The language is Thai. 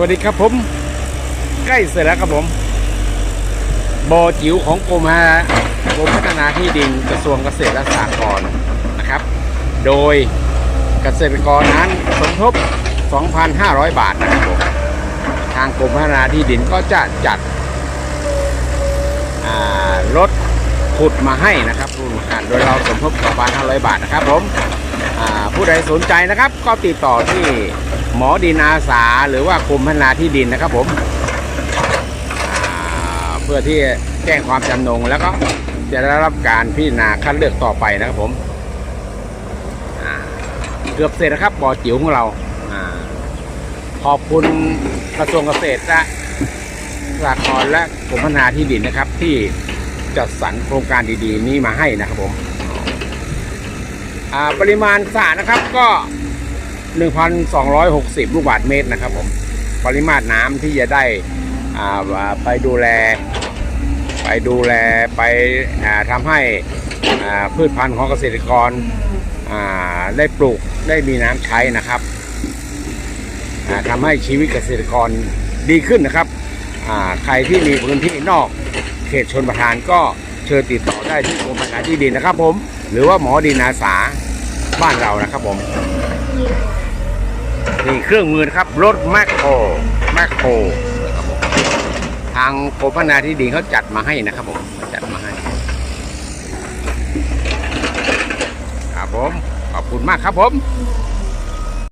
วัสดีครับผม ใกล้เสร็จแล้วครับผมบ่อจิ๋วของกรมฮะกรมพัฒนาที่ดินกระทรวงเกษตรและสหกรณ์นะครับ โดยเกษตรกรนั้นสมทบ 2,500 บาทนะครับผมทางกรมพัฒนาที่ดินก็จะจัดรถขุดมาให้นะครับรุ่นกันโดยเราสมทบ2,500 บาทนะครับผม ผู้ใดสนใจนะครับ ก็ติดต่อที่หมอดินอาสาหรือว่ากรมพัฒนาที่ดินนะครับผมเพื่อที่แจ้งความจำนงแล้วก็จะได้รับการพิจารณาคัดเลือกต่อไปนะครับผมเกือบเสร็จนะครับบ่อจิ๋วของเราอขอบคุณกระทรวงเกษตรและสหกรณ์และกรมพัฒนาที่ดินนะครับ ที่จัดสรรโครงการดีๆ นี้มาให้นะครับผม ปริมาณสระนะครับก็ 1,260 ลูกบาศก์เมตรนะครับผมปริมาตรน้ำที่จะได้อ่าไปดูแล ไปดูแลไปอ่าทำให้พืชพันธุ์ของเกษตรกรอ่าได้ปลูกได้มีน้ำใช้นะครับอ่าทำให้ชีวิตเกษตรกรดีขึ้นนะครับอ่าใครที่มีพื้นที่นอกเขตชนประทานก็เชิญติดต่อได้ที่กรมพัฒนาที่ดินนะครับผม หรือว่าหมอดินอาสา บ้านเรานะครับผม นี่เครื่องมือนะครับรถแมคโครแมคโครทางกรมพัฒนาที่ดินเขาจัดมาให้นะครับผมจัดมาให้ครับผมขอบคุณมากครับผม